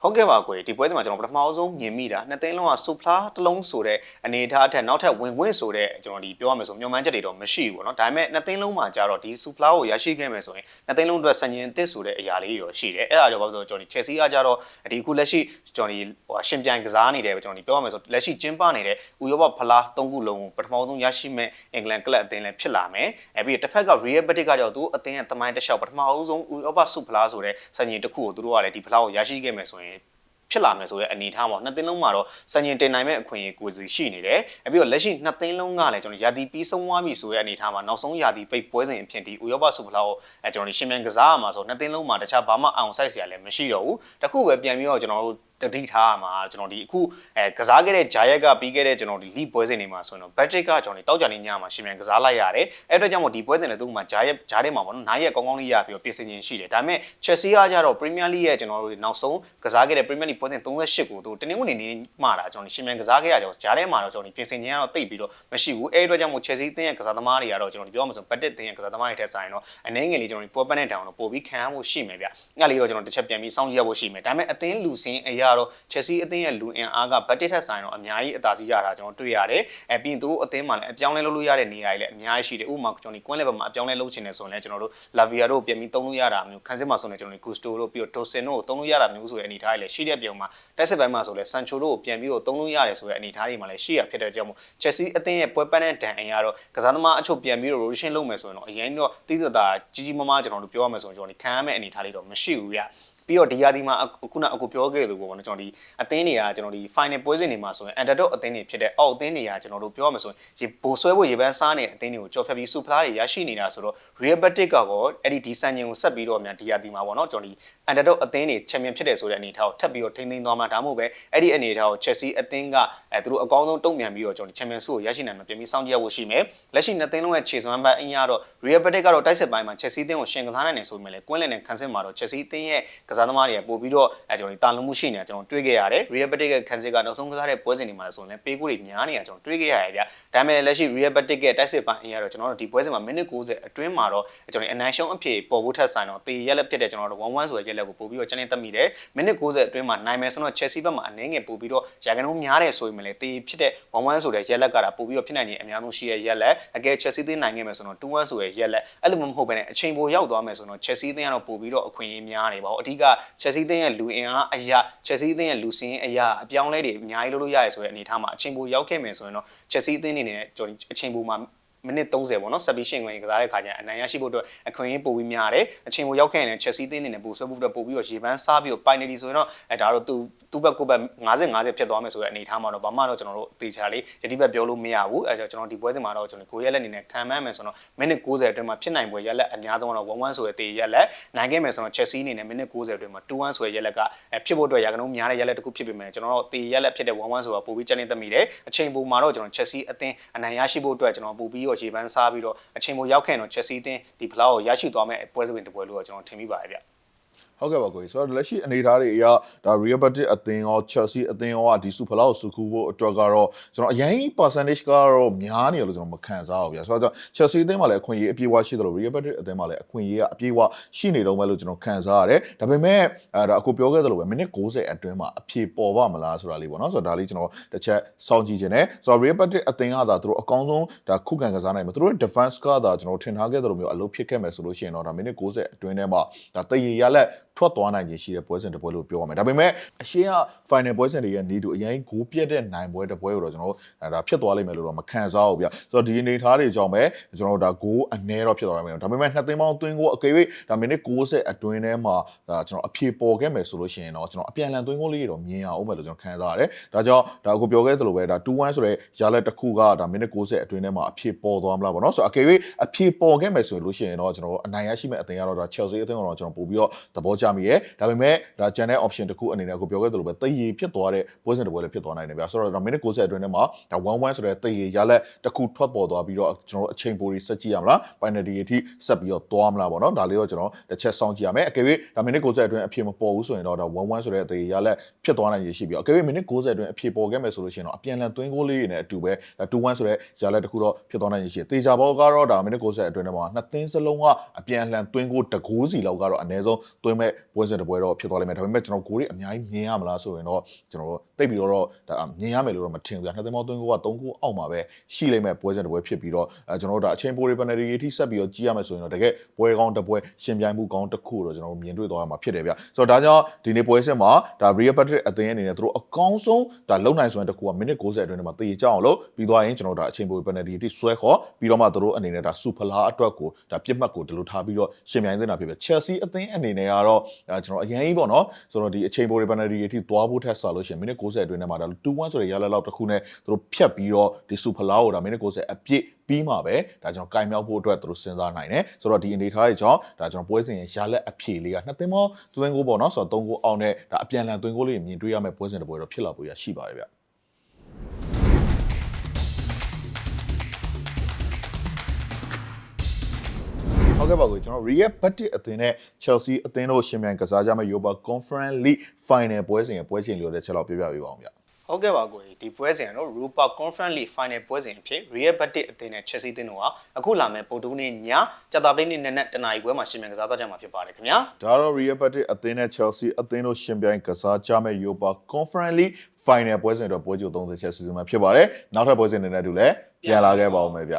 ဟုတ်ကဲ့ပါကွယ်ဒီပွဲစဉ်မှာကျွန်တော်ပထမဆုံးမြင်မိတာနှစ်သိန်းလုံးကဆူဖလားတစ်လုံးဆိုတဲ့အနေအထားအထက်နောက်ထပ်ဝင်ဝင်ဆိုတဲ့ကျွန်တော်ဒီပြောရမယ်ဆိုမျောမှန်းချက်တွေတော့မရှိဘူးပေါ့နော်ဒါပေမဲ့နှစ်သိန်းလုံးမှာကြတော့ဒီဆူဖလားကိုရရှိခဲ့မယ်ဆိုရင်နှစ်သိန်းလုံးအတွက်စံချိန်တစ်ဆိုတဲ့အရာလေးတွေတော့ရှိတယ်အဲ့ဒါကြောင့်ဘာလို့လဲဆိုတော့ကျွန်တော်ဒီ Chelsea ကကြတော့ဒီအခုလက်ရှိကျွန်တော်ဒီဟိုရှင်ပြိုင်ကစားနေတယ်ကျွန်တော်ဒီပြောရမယ်ဆိုလက်ရှိကျင်းပနေတဲ့ဥရောပဖလား၃ခုလုံးကိုပထမဆုံးရရှိမဲ့အင်္ဂလန်ကလပ်အသင်းလည်းဖြစ်လာမယ်အဲ့ပြီးတစ်ဖက်က Real Betis ကကြောင့်သူအသင်းရဲ့တမိုင်းတစ်လျှောက်ပထမဆုံးဥရောပဆုဖလားဆိုတဲ့စံချိန်တစ်ခုကိုသူတို့ကလည်းဒီဖလားကိုရရှိခဲ့မယ်ဆိုရင် ဖြစ်လာမယ်ဆိုတဲ့အနေအထားမှာနှစ်သိန်းလုံးမှာတော့စံချိန်တင်နိုင်မဲ့အခွင့်အရေးကိုစီရှိနေတယ်။အပြီးတော့လက်ရှိနှစ်သိန်းလုံးကလည်းကျွန်တော်ရာသီပြီးဆုံးသွားပြီဆိုတဲ့အနေအထားမှာနောက်ဆုံးရာသီပိတ်ပွဲစဉ်အဖြစ်ဒီဥရောပဆုဖလားကိုအဲကျွန်တော်ဒီရှင်မြန်ကစားရမှာဆိုနှစ်သိန်းလုံးမှာတခြားဘာမှအောင်ဆိုင်စရာလည်းမရှိတော့ဘူး။တခုပဲပြန်ပြီးတော့ကျွန်တော်တို့ တတိထားရမှာကျွန်တော်ဒီအခုအဲကစားခဲ့တဲ့ဂျာယက်ကပြီးခဲ့တဲ့ကျွန်တော်ဒီလိပွဲစဉ်တွေမှာဆိုရင်တော့ဘတ်ဂျက်ကကျွန်တော်ဒီတောက်ကြနေညမှာရှင်မြန်ကစားလိုက်ရတယ်အဲ့အတွက်ကြောင့်မို့ဒီပွဲစဉ်တွေသူ့မှာဂျာယက်ဂျားထဲမှာပေါ့နော်နားရက်ကောင်းကောင်းလေးရပြီးတော့ပြင်ဆင်ခြင်းရှိတယ်ဒါပေမဲ့ Chelsea ကကြတော့ Premier League ရဲ့ကျွန်တော်တို့နောက်ဆုံးကစားခဲ့တဲ့ Premier League ပွဲစဉ်38ကိုသူတနင်္ဂနွေနေ့မှာတာကျွန်တော်ရှင်မြန်ကစားခဲ့ရကြတော့ဂျားထဲမှာတော့ကျွန်တော်ဒီပြင်ဆင်ခြင်းကတော့တိတ်ပြီးတော့မရှိဘူးအဲ့အတွက်ကြောင့်မို့ Chelsea တင်းရဲ့ကစားသမားတွေကတော့ကျွန်တော်ဒီပြောမှဆိုဘတ်တက်တင်းရဲ့ကစားသမားတွေထက်ဆိုင်တော့အနေငယ်လေးကျွန်တော်ဒီပွဲပန်းတဲ့တောင်တော့ပို့ပြီးခံရမှုရှိမယ်ဗျအဲ့လေးတော့ကျွန်တော်တစ်ချက်ပြန်ပြီးစောင့်ကြည့်ရဖို့ရှိမယ်ဒါပေမဲ့အသင်းလူစင်းအရာတော့ Chelsea အသင်းရဲ့လူအင်အားကဘတ်တက်ထက်ဆိုင်တော့အများကြီးအသာစီးရတာကျွန်တော်တွေ့ရတယ်အဲပြီးရင်သူတို့အသင်းမှာလည်းအပြောင်းလဲလုပ်လို့ရတဲ့နေရာတွေလည်းအများကြီးရှိတယ်ဥပမာကျွန်တော်ဒီ Queen Level မှာအပြောင်းလဲလုပ်ချင်တယ်ဆိုရင်လည်းကျွန်တော်တို့ Lavia တို့ပြန်ပြီးသုံးလို့ရတာမျိုးခန်းစစ်မှာဆိုရင်ကျွန်တော်ဒီ Gusto တို့ပြီးတော့ Tosin တို့ကိုသုံးလို့ရတာမျိုးဆိုတဲ့အနေအထားတွေလည်းရှိတဲ့ပြုံမှာတက်စစ်ပိုင်းမှာဆိုလည်း Sancho တို့ကိုပြန်ပြီးတော့သုံးလို့ရတယ်ဆိုတဲ့အနေအထားတွေမှာလည်းရှိရဖြစ်တဲ့ကြောင့်မို့ Chelsea အသင်းရဲ့ပွဲပန်းတဲ့ဒဏ်အင်အားတော့ကစားသမားအချုပ်ပြန်ပြီးတော့ rotation လုပ်မယ်ဆိုရင်တော့အရင်တော့တိတိကျကျကြီးကြီးမားမားကျွန်တော်တို့ပြောရမယ်ဆိုရင်ကျွန်တော်ဒီခံရမယ့်အနေအထားလေးတော့မရှိဘူးဗျ ပြီးတော့ဒီရာဒီမှာခုနအခုပြောခဲ့သူပေါ့နော်ကျွန်တော်ဒီအသင်းတွေကကျွန်တော်ဒီ final ပွဲစဉ်တွေမှာဆိုရင် underdog အသင်းတွေဖြစ်တဲ့အောက်အသင်းတွေကကျွန်တော်တို့ပြောရမယ်ဆိုရင်ဒီဘိုဆွဲဖို့ရေပန်းစားနေတဲ့အသင်းတွေကိုကြော်ဖြတ်ပြီးစူဖလားတွေရရှိနေတာဆိုတော့ Real Betis ကတော့အဲ့ဒီဒီစံချိန်ကိုဆက်ပြီးတော့မြန်ဒီရာဒီမှာပေါ့နော်ကျွန်တော်ဒီ underdog အသင်းတွေ champion ဖြစ်တယ်ဆိုတဲ့အနေအထားကိုထပ်ပြီးတော့ထိန်းသိမ်းသွားမှာဒါမှမဟုတ်ပဲအဲ့ဒီအနေအထားကို Chelsea အသင်းကအဲသူတို့အကောင်းဆုံးတုံ့ပြန်ပြီးတော့ကျွန်တော်ဒီ champion ဆုကိုရရှိနိုင်မှာပြင်ပြီးစောင့်ကြည့်ရဖို့ရှိမယ်လက်ရှိနှစ်သင်းလုံးရဲ့ခြေစွမ်းပိုင်းအင်ရတော့ Real Betis ကတော့တိုက်စစ်ပိုင်းမှာ Chelsea အသင်းကိုရှင်ကစားနိုင်တယ်ဆိုပေမဲ့လည်းကွင်းလည်နဲ့ခန်းစစ်မှာတော့ Chelsea အသင်းရဲ့ကစားသမားတွေပို့ပြီးတော့အဲကျွန်တော်ဒီတာလုံးမှုရှိနေတာကျွန်တော်တွေ့ခဲ့ရတယ် Real Betis ရဲ့ခန်းစစ်ကနောက်ဆုံးကစားတဲ့ပွဲစဉ်တွေမှာဆိုရင်လည်းပေးကိုတွေများနေတာကျွန်တော်တွေ့ခဲ့ရတယ်ဗျဒါပေမဲ့လက်ရှိ Real Betis ရဲ့တိုက်စစ်ပိုင်းအင်ရတော့ကျွန်တော်တို့ဒီပွဲစဉ်မှာမိနစ်90အတွင်းမှာတော့ကျွန်တော်ဒီအနိုင်ရှုံးအဖြစ်ပေါ်ဖို့ထက်ဆိုင်တော့တေရက်လက်ဖြစ်တဲ့ကျွန်တော်တို့1-1ဆိုတဲ့ရက်လက်ကိုပို့ပြီးတော့ကျန်းနေတက်မိတယ်မိနစ်90အတွင်းမှာနိုင်မယ်ဆိုတော့ Chelsea ဘက်မှာအနည်းငယ်ပို့ပြီးတော့ရာဂန်လုံးများတယ်ဆိုရင်လည်းတေဖြစ်တဲ့1-1ဆိုတဲ့ရက်လက်ကတာပို့ပြီးတော့ဖြစ်နိုင်ခြင်းအများဆုံးရှိတဲ့ရက်လက်အကယ် Chelsea သိနိုင်ခဲ့မယ်ဆိုတော့2-1ဆိုတဲ့ရက်လက်အဲ့လိုမဟုတ်ဘဲနဲ့အချိန်ပိုရောက်သွားမယ်ဆိုတော့ Chelsea သိကတော့ပို့ပြီးတော့အခွင့်အရေးများနေပါဘူးအဓိက Chelsea သိရဲ့လူအင်အားအရာ Chelsea သိရဲ့လူစင်းအရာအပြောင်းလဲတွေအများကြီးလုပ်လို့ရတယ်ဆိုတဲ့အနေအထားမှာအချိန်ပိုရောက်ခဲ့မယ်ဆိုရင်တော့ Chelsea သိနေနဲ့ကျွန်တော်အချိန်ပိုမှာ မိနစ်30ပေါ့နော် submission ဝင်ကစားတဲ့ခါကျရင်အနိုင်ရရှိဖို့အတွက်အခွင့်အရေးပိုပြီးများတယ်အချိန်ကိုရောက်ခဲ့ရင် Chelsea တင်းနေနဲ့ပိုဆွဲဖို့အတွက်ပိုပြီးတော့ရေပန်းစားပြီးတော့ penalty ဆိုရင်တော့အဲဒါတော့သူသူ့ဘက်ကိုဘက်50 50ဖြစ်သွားမယ်ဆိုတဲ့အနေအထားမှာတော့ဘာမှတော့ကျွန်တော်တို့တေချာလေးယတိဘက်ပြောလို့မရဘူးအဲကျွန်တော်ဒီပွဲစဉ်မှာတော့ကျွန်တော်ကိုရက်လက်အနေနဲ့ခံမှန်းမယ်ဆိုတော့မိနစ်60အတွင်းမှာဖြစ်နိုင်ပွဲရက်လက်အများဆုံးတော့1-1ဆိုတဲ့တေရက်လက်နိုင်ခဲ့မယ်ဆိုတော့ Chelsea အနေနဲ့မိနစ်60အတွင်းမှာ2-1ဆိုတဲ့ရက်လက်ကဖြစ်ဖို့အတွက်ရာခိုင်နှုန်းများတဲ့ရက်လက်တစ်ခုဖြစ်ပေမဲ့ကျွန်တော်တို့တေရက်လက်ဖြစ်တဲ့1-1ဆိုတော့ပိုပြီးကျနေတတ်မိတယ်အချိန်ပုံမှာတော့ကျွန်တော် Chelsea အသင်းအနိုင်ရရှိဖို့အတွက်ကျွန်တော်ပိုပြီးတော့ရေပန်းစားပြီးတော့အချိန်ပေါ်ရောက်ခဲ့တော့ Chelsea အသင်းဒီဖလားကိုရရှိသွားမဲ့ပွဲစဉ်တစ်ပွဲလို့ကျွန်တော်ထင်မိပါတယ်ဗျ ဟုတ်ကဲ့ပါကိုကြီးဆိုတော့လက်ရှိအနေအထားတွေအရဒါ Real Betis အသင်းရော Chelsea အသင်းရောကဒီ Super လောက်စုခုဖို့အတွက်ကတော့ကျွန်တော်အရင် percentage ကတော့များနေရလို့ကျွန်တော်မခံစားဘူးဗျာဆိုတော့ Chelsea အသင်းမှာလည်းအခွင့်အရေးအပြည့်အဝရှိတယ်လို့ Real Betis အသင်းမှာလည်းအခွင့်အရေးကအပြည့်အဝရှိနေတော့မယ်လို့ကျွန်တော်ခံစားရတယ်ဒါပေမဲ့အဲဒါအခုပြောခဲ့သလိုပဲမိနစ်60အတွင်းမှာအဖြေပေါ်ပါမလားဆိုတာလေးပေါ့နော်ဆိုတော့ဒါလေးကျွန်တော်တစ်ချက်စောင့်ကြည့်ခြင်းနဲ့ဆိုတော့ Real Betis အသင်းကသာသူတို့အကောင်းဆုံးဒါခုခံကစားနိုင်မှာသူတို့ defense ကသာကျွန်တော်ထင်ထားခဲ့သလိုမျိုးအလုပ်ဖြစ်ခဲ့မယ်ဆိုလို့ရှိရင်တော့ဒါမိနစ်60အတွင်းထဲမှာဒါတည်ရရလက်ထွက်သွားနိုင်ခြင်းရှိတဲ့ပွဲစဉ်တစ်ပွဲလို့ပြောရမယ်ဒါပေမဲ့အရှင်းက final ပွဲစဉ်တွေရဲ့နေတူအရင်ဂိုးပြတ်တဲ့နိုင်ပွဲတစ်ပွဲကိုတော့ကျွန်တော်တို့အဲဒါဖြစ်သွားလိမ့်မယ်လို့တော့မခံစားဘူးဗျဆိုတော့ဒီအနေအထားတွေကြောင့်ပဲကျွန်တော်တို့ဒါဂိုးအနည်းတော့ဖြစ်သွားနိုင်မယ်ဒါပေမဲ့နှစ်သိန်းပေါင်းသွင်းကိုအကေ၍ဒါမိနစ်60အတွင်းထဲမှာဒါကျွန်တော်အဖြေပေါ်ခဲ့မယ်ဆိုလို့ရှိရင်တော့ကျွန်တော်အပြန်အလှန်သွင်းကိုလေးတွေတော့မြင်ရအောင်မယ်လို့ကျွန်တော်ခံစားရတယ်ဒါကြောင့်ဒါအခုပြောခဲ့သလိုပဲဒါ2-1ဆိုတဲ့ရလက်တစ်ခုကဒါမိနစ်60အတွင်းထဲမှာအဖြေပေါ်သွားမလားပေါ့နော်ဆိုတော့အကေ၍အဖြေပေါ်ခဲ့မယ်ဆိုလို့ရှိရင်တော့ကျွန်တော်အနိုင်ရရှိမဲ့အသင်းကတော့ဒါ Chelsea အသင်းကတော့ကျွန်တော်ပို့ပြီးတော့သဘောကျမိရဲဒါပေမဲ့ဒါ channel option တစ်ခုအနေနဲ့အခုပြောခဲ့သလိုပဲတည်ရဖြစ်သွားတဲ့ပွဲစဉ်တစ်ပွဲလည်းဖြစ်သွားနိုင်တယ်ဗျာဆိုတော့ဒါမိနစ်60အတွင်းထဲမှာဒါ1-1ဆိုတဲ့တည်ရရလက်တစ်ခုထွက်ပေါ်သွားပြီးတော့ကျွန်တော်အချိန်ပိုတွေစက်ကြည့်ရမလား penalty အထိဆက်ပြီးတော့သွားမလားပေါ့နော်ဒါလေးတော့ကျွန်တော်တစ်ချက်စောင့်ကြည့်ရမယ်အကယ်၍ဒါမိနစ်60အတွင်းအဖြေမပေါ်ဘူးဆိုရင်တော့ဒါ1-1ဆိုတဲ့တည်ရလက်ဖြစ်သွားနိုင်ရရှိပြီးတော့အကယ်၍မိနစ်60အတွင်းအဖြေပေါ်ခဲ့မယ်ဆိုလို့ရှိရင်တော့အပြန်အလှန်သွင်းဂိုးလေးတွေနဲ့အတူပဲဒါ2-1ဆိုတဲ့ရလက်တစ်ခုတော့ဖြစ်သွားနိုင်ရရှိတေချာဘောကတော့ဒါမိနစ်60အတွင်းထဲမှာနှစ်သင်းစလုံးကအပြန်အလှန်သွင်းဂိုးတကိုးစီလောက်ကတော့အနည်းဆုံးသွင်းမဲ့ပွဲစဉ်တစ်ပွဲတော့ဖြစ်သွားလိမ့်မယ်ဒါပေမဲ့ကျွန်တော်ဂိုးတွေအများကြီးမြင်ရမလားဆိုရင်တော့ကျွန်တော်တိတ်ပြီးတော့ဒါမြင်ရမယ်လို့တော့မထင်ဘူးဗျာနှစ်သင်းပေါင်းသွင်းဂိုးက3ဂိုးအောက်မှာပဲရှိလိမ့်မယ်ပွဲစဉ်တစ်ပွဲဖြစ်ပြီးတော့အဲကျွန်တော်တို့ဒါအချိန်ပိုတွေ penalty အထိဆက်ပြီးတော့ကြီးရမယ်ဆိုရင်တော့တကယ်ပွဲကောင်းတစ်ပွဲရှင်ပြိုင်မှုကောင်းတစ်ခုတော့ကျွန်တော်တို့မြင်တွေ့သွားရမှာဖြစ်တယ်ဗျဆိုတော့ဒါကြောင့်ဒီနေ့ပွဲစဉ်မှာဒါ Real Madrid အသင်းအနေနဲ့သူတို့အကောင်းဆုံးဒါလုံနိုင်ဆိုရင်တစ်ခုကမိနစ်60အတွင်းထဲမှာတည်ကြအောင်လို့ပြီးသွားရင်ကျွန်တော်တို့ဒါအချိန်ပို penalty အထိဆွဲခေါ်ပြီးတော့မှသူတို့အနေနဲ့ဒါစူဖလာအတွက်ကိုဒါပြစ်မှတ်ကိုဒီလိုထားပြီးတော့ရှင်ပြိုင်နေတာဖြစ်ပဲ Chelsea အသင်းအနေနဲ့ကတော့ဒါကျွန်တော်အရင်ကြီးပေါ့နော်ဆိုတော့ဒီအချိန်ပို penalty အထိသွားဖို့ထက်ဆလို့ရှိရင်မိနစ်60အတွင်းထဲမှာဒါ2-1ဆိုတဲ့ရလလောက်တစ်ခုနဲ့သူတို့ဖြတ်ပြီးတော့ဒီစူဖလာကိုဒါမိနစ်60အပြည့်ပြီးမှပဲဒါကျွန်တော်ကင်မြောက်ဖို့အတွက်သူတို့စဉ်းစားနိုင်တယ်ဆိုတော့ဒီအနေထားတွေကြောင့်ဒါကျွန်တော်ပွဲစဉ်ရဲ့ရလက်အဖြေလေးကနှစ်သိန်းပေါင်းသွင်းကိုပေါ့နော်ဆိုတော့3ကိုအောင်တဲ့ဒါအပြန်အလှန်သွင်းကိုလေးမြင်တွေ့ရမယ့်ပွဲစဉ်တစ်ပွဲတော့ဖြစ်လာဖို့ရရှိပါတယ်ဗျ ဟုတ်ကဲ့ပါကိုကျွန်တော် Real Betis အသင်းနဲ့ Chelsea အသင်းတို့ရှင်မြန်ကစားကြမယ့် Europa Conference League Final ပွဲစဉ်ရဲ့ပွဲချိန်လေးကိုလည်းချက်လောက်ပြပြပေးပါအောင်ဗျဟုတ်ကဲ့ပါကိုကြီးဒီပွဲစဉ်ကတော့ Europa Conference League Final ပွဲစဉ်အဖြစ် Real Betis အသင်းနဲ့ Chelsea အသင်းတို့ဟာအခုလာမယ့်ပိုတိုးနေ့ညကြာတာပလိနေ့နက်နက်တနာရီပွဲမှာရှင်မြန်ကစားသွားကြမှာဖြစ်ပါတယ်ခင်ဗျာဒါတော့ Real Betis အသင်းနဲ့ Chelsea အသင်းတို့ရှင်ပြိုင်ကစားကြမယ့် Europa Conference League Final ပွဲစဉ်အတွက်ပွဲကြို30ချက်စီစဉ်မှာဖြစ်ပါတယ်နောက်ထပ်ပွဲစဉ်တွေနဲ့အတူလည်းပြန်လာခဲ့ပါဦးမယ်ဗျ